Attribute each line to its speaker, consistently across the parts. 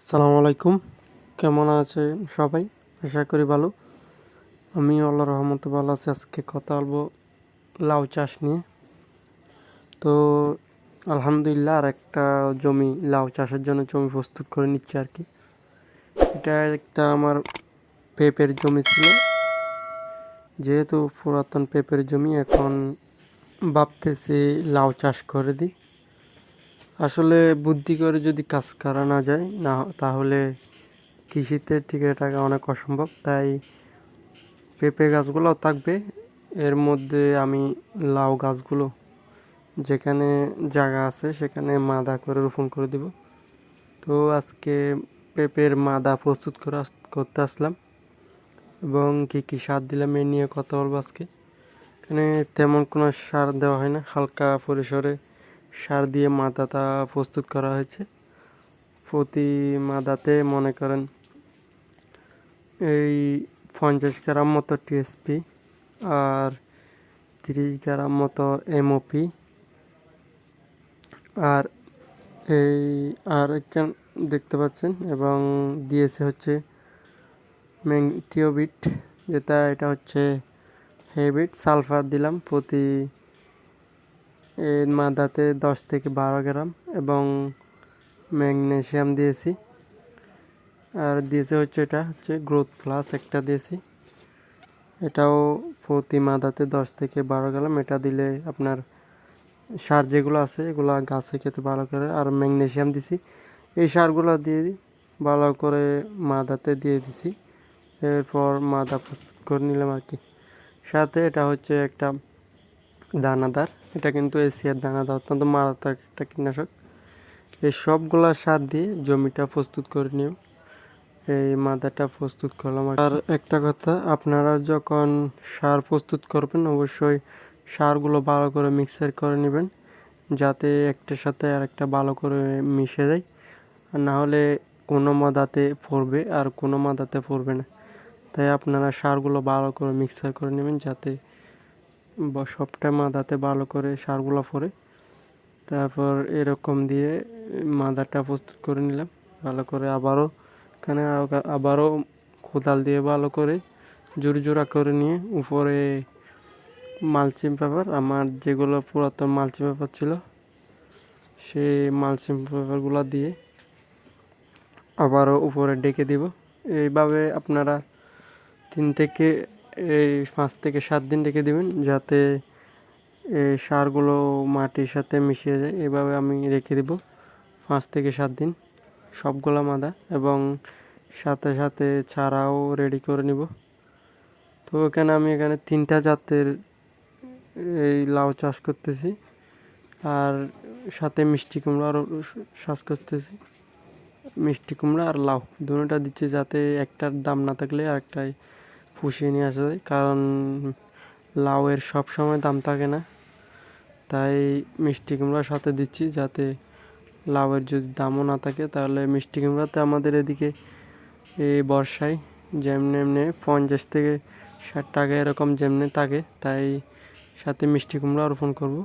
Speaker 1: আসসালামু আলাইকুম। কেমন আছে সবাই? আশা করি ভালো। আমি আল্লাহ রহমত ভালো আছি। আজকে কথা বলব লাউ চাষ নিয়ে। তো আলহামদুলিল্লাহ আর একটা জমি, লাউ চাষের জন্য জমি প্রস্তুত করে নিচ্ছি আর কি। এটা একটা আমার পেঁপের জমি ছিল। যেহেতু পুরাতন পেঁপের জমি, এখন ভাবতেছি লাউ চাষ করে দিই। আসলে বুদ্ধি করে যদি কাজ করা না যায়, না তাহলে কৃষিতে টিকে থাকা অনেক অসম্ভব। তাই পেঁপে গাছগুলোও থাকবে। এর মধ্যে আমি লাউ গাছগুলো যেখানে জায়গা আছে, সেখানে মাদা করে রোপণ করে দিব। তো আজকে পেঁপের মাদা প্রস্তুত করে করতে আসলাম এবং কী কী সার দিলাম এ নিয়ে কথা বলব আজকে। এখানে তেমন কোনো সার দেওয়া হয় না, হালকা পরিসরে সার দিয়ে মাদাটা প্রস্তুত করা হয়েছে। প্রতি মাদাতে মনে করেন এই পঞ্চাশ গ্রাম মতো টিএসপি আর তিরিশ গ্রাম মতো এমওপি আর এই আর একটা দেখতে পাচ্ছেন এবং দিয়েছে হচ্ছে ম্যাংথিওবিট যেটা এটা হচ্ছে হেবিট সালফার দিলাম প্রতি এর মাদাতে দশ থেকে বারো গ্রাম এবং ম্যাগনেশিয়াম দিয়েছি। আর দিয়েছে হচ্ছে এটা হচ্ছে গ্রোথ প্লাস একটা দিয়েছি। এটাও প্রতি মাদাতে দশ থেকে বারো গ্রাম। এটা দিলে আপনার সার যেগুলো আছে, এগুলো গাছে খেতে ভালো করে। আর ম্যাগনেশিয়াম দিছি। এই সারগুলো দিয়ে ভালো করে মাদাতে দিয়ে দিছি। এরপর মাদা প্রস্তুত করে নিলাম আর কি। সাথে এটা হচ্ছে একটা দানাদার। এটা কিন্তু এশিয়ার দানাদার, অত্যন্ত মারাত্মক একটা কীটনাশক। এই সবগুলা সার দিয়ে জমিটা প্রস্তুত করে নিও। এই মাদাটা প্রস্তুত করলাম আর একটা কথা, আপনারা যখন সার প্রস্তুত করবেন, অবশ্যই সারগুলো ভালো করে মিক্সার করে নেবেন, যাতে একটার সাথে আর একটা ভালো করে মিশে যায়। আর না হলে কোনো মাদাতে পড়বে, আর কোনো মাদাতে পড়বে না। তাই আপনারা সারগুলো ভালো করে মিক্সার করে নেবেন, যাতে সবটা মাদাতে ভালো করে সারগুলো পড়ে তারপর এরকম দিয়ে মাদাটা প্রস্তুত করে নিলাম। ভালো করে আবারও এখানে আবারও কোদাল দিয়ে ভালো করে জোর জোড়া করে নিয়ে উপরে মালচিং পেপার, আমার যেগুলো পুরাতন মালচিং পেপার ছিল সেই মালচিং পেপারগুলো দিয়ে আবারও উপরে ডেকে দিব। এইভাবে আপনারা তিন থেকে এই পাঁচ থেকে সাত দিন রেখে দেবেন, যাতে এই সারগুলো মাটির সাথে মিশিয়ে যায়। এভাবে আমি রেখে দেব পাঁচ থেকে সাত দিন সবগুলা মাদা, এবং সাথে সাথে চারাও রেডি করে নিব। তো এখানে আমি এখানে তিনটা জাতের এই লাউ চাষ করতেছি, আর সাথে মিষ্টি কুমড়া আরও চাষ করতেছি। মিষ্টি কুমড়া আর লাউ দুটোটা দিচ্ছি যাতে একটার দাম না থাকলে আরেকটাই পুষিয়ে নিয়ে আসা যায়। কারণ লাউয়ের সব সময় দাম থাকে না। তাই মিষ্টি কুমড়ার সাথে দিচ্ছি যাতে লাউয়ের যদি দামও না থাকে, তাহলে মিষ্টি কুমড়াতে আমাদের এদিকে এই বর্ষায় যেমনি এমনি পঞ্চাশ থেকে ষাট টাকা এরকম যেমনি থাকে, তাই সাথে মিষ্টি কুমড়া রোপণ করব।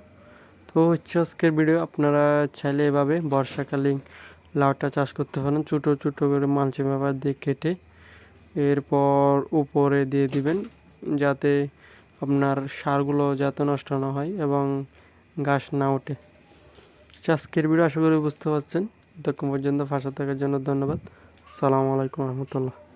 Speaker 1: তো হচ্ছে আজকের ভিডিও, আপনারা চাইলে এভাবে বর্ষাকালীন লাউটা চাষ করতে পারেন। ছোটো ছোটো করে মালচিং ব্যাপার দিয়ে কেটে এরপর উপরে দিয়ে দিবেন যাতে আপনার সারগুলো যাতে নষ্ট না হয় এবং গাছ না ওঠে। চাষকের ভিডিও আশা করি বুঝতে পারছেন। এতক্ষণ পর্যন্ত ফাঁসা থাকার জন্য ধন্যবাদ। সালামু আলাইকুম রহমতুল্লাহ।